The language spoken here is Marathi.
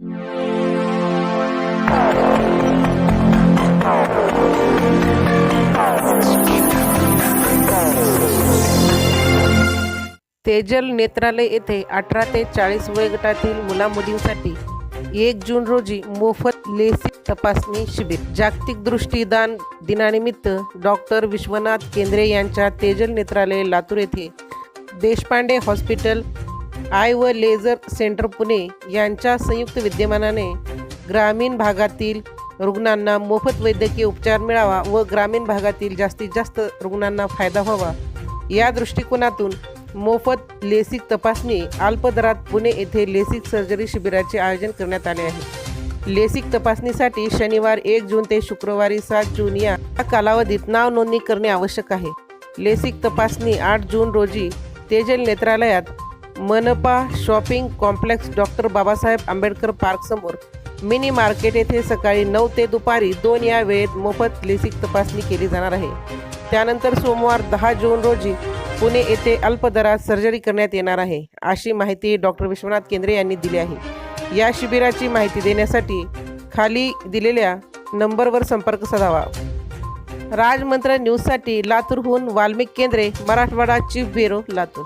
तेजल नेत्रालय येथे अठरा ते चाळीस वयोगटातील मुलामुलींसाठी एक जून रोजी मोफत लेसिक तपासणी शिबिर. जागतिक दृष्टीदान दिनानिमित्त डॉक्टर विश्वनाथ केंद्रे यांच्या तेजल नेत्रालय लातूर येथे देशपांडे हॉस्पिटल आय व लेझर सेंटर पुणे यांच्या संयुक्त विद्यमानाने ग्रामीण भागातील रुग्णांना मोफत वैद्यकीय उपचार मिळावा व ग्रामीण भागातील जास्तीत जास्त रुग्णांना फायदा व्हावा. या दृष्टिकोनातून मोफत लेसिक तपासणी अल्पदरात पुणे येथे लेसिक सर्जरी शिबिराचे आयोजन करण्यात आले आहे. लेसिक तपासणीसाठी शनिवार एक जून ते शुक्रवारी सात जून या कालावधीत नाव नोंदणी करणे आवश्यक आहे. लेसिक तपासणी आठ जून रोजी तेजल नेत्रालयात मनपा shopping complex doctor Babasaheb Ambedkar पार्कसमोर mini market येथे सकाळी नऊ ते दुपारी दोन या वेळेत मोफत लेसिक तपासणी केली जाणार आहे. त्यानंतर सोमवार दहा जून रोजी पुणे येथे अल्पदरात सर्जरी करण्यात येणार आहे अशी माहिती डॉक्टर विश्वनाथ केंद्रे यांनी दिली आहे. या शिबिराची माहिती देण्यासाठी खाली दिलेल्या नंबरवर संपर्क साधावा. राजमंत्र न्यूजसाठी लातूरहून वाल्मिक केंद्रे मराठवाडा चीफ ब्युरो लातूर.